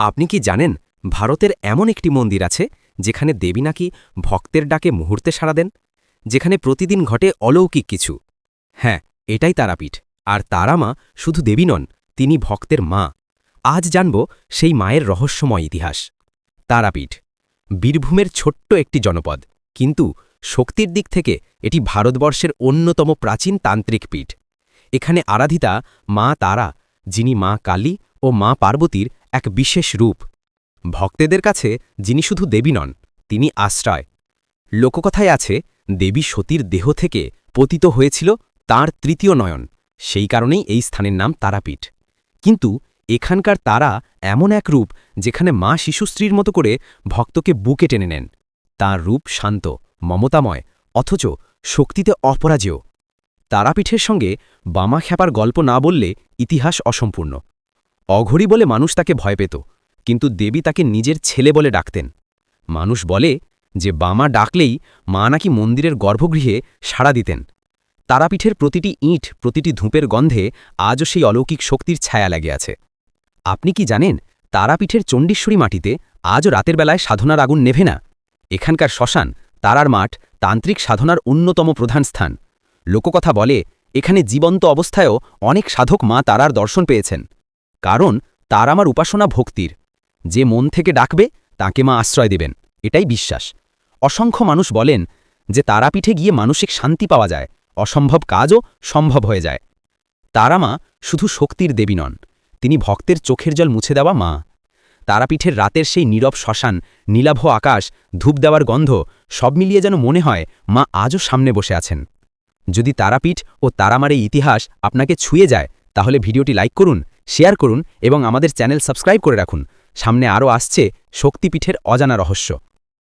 আপনি কি জানেন ভারতের এমন একটি মন্দির আছে যেখানে দেবী নাকি ভক্তের ডাকে মুহূর্তে সাড়া দেন? যেখানে প্রতিদিন ঘটে অলৌকিক কিছু। হ্যাঁ এটাই তারাপীঠ। আর তারা মা শুধু দেবী নন, তিনি ভক্তের মা। আজ জানব সেই মায়ের রহস্যময় ইতিহাস। তারাপীঠ, বীরভূমের ছোট্ট একটি জনপদ। কিন্তু শক্তির দিক থেকে এটি ভারতবর্ষের অন্যতম প্রাচীন তান্ত্রিক পীঠ। এখানে আরাধিতা মা তারা, যিনি মা কালী ও মা পার্বতীর এক বিশেষ রূপ। ভক্তেদের কাছে যিনি শুধু দেবী নন, তিনি আশ্রয়। লোককথায় আছে, দেবী সতীর দেহ থেকে পতিত হয়েছিল তার তৃতীয় নয়ন, সেই কারণেই এই স্থানের নাম তারাপীঠ। কিন্তু এখানকার তারা এমন এক রূপ যেখানে মা শিশুস্ত্রীর মতো করে ভক্তকে বুকে টেনে নেন। তাঁর রূপ শান্ত, মমতাময়, অথচ শক্তিতে অপরাজেয়। তারাপীঠের সঙ্গে বামা খ্যাপার গল্প না বললে ইতিহাস অসম্পূর্ণ। অঘড়ি বলে মানুষ তাকে ভয় পেত, কিন্তু দেবী তাকে নিজের ছেলে বলে ডাকতেন। মানুষ বলে যে, বামা ডাকলেই মা নাকি মন্দিরের গর্ভগৃহে সাড়া দিতেন। তারাপীঠের প্রতিটি ইঁট, প্রতিটি ধূপের গন্ধে আজও সেই অলৌকিক শক্তির ছায়া লেগে আছে। আপনি কি জানেন, তারাপীঠের চণ্ডীশ্বরী মাটিতে আজও রাতের বেলায় সাধনার আগুন নেভে না? এখানকার শ্মশান, তারার মাঠ, তান্ত্রিক সাধনার অন্যতম প্রধান স্থান। লোককথা বলে, এখানে জীবন্ত অবস্থায়ও অনেক সাধক মা তারার দর্শন পেয়েছেন। কারণ তার আমার উপাসনা ভক্তির। যে মন থেকে ডাকবে, তাকে মা আশ্রয় দেবেন। এটাই বিশ্বাস। অসংখ্য মানুষ বলেন যে তারাপীঠে গিয়ে মানসিক শান্তি পাওয়া যায়, অসম্ভব কাজও সম্ভব হয়ে যায়। তারা মা শুধু শক্তির দেবী নন, তিনি ভক্তের চোখের জল মুছে দেওয়া মা। তারাপীঠের রাতের সেই নীরব শ্মশান, নীলাভ আকাশ, ধূপ দেওয়ার গন্ধ, সব মিলিয়ে যেন মনে হয় মা আজও সামনে বসে আছেন। যদি তারাপীঠ ও তারামার এই ইতিহাস আপনাকে ছুঁয়ে যায়, তাহলে ভিডিওটি লাইক করুন শেয়ার করুন এবং আমাদের চ্যানেল সাবস্ক্রাইব করে রাখুন। সামনে আরও আসছে শক্তিপীঠের অজানা রহস্য।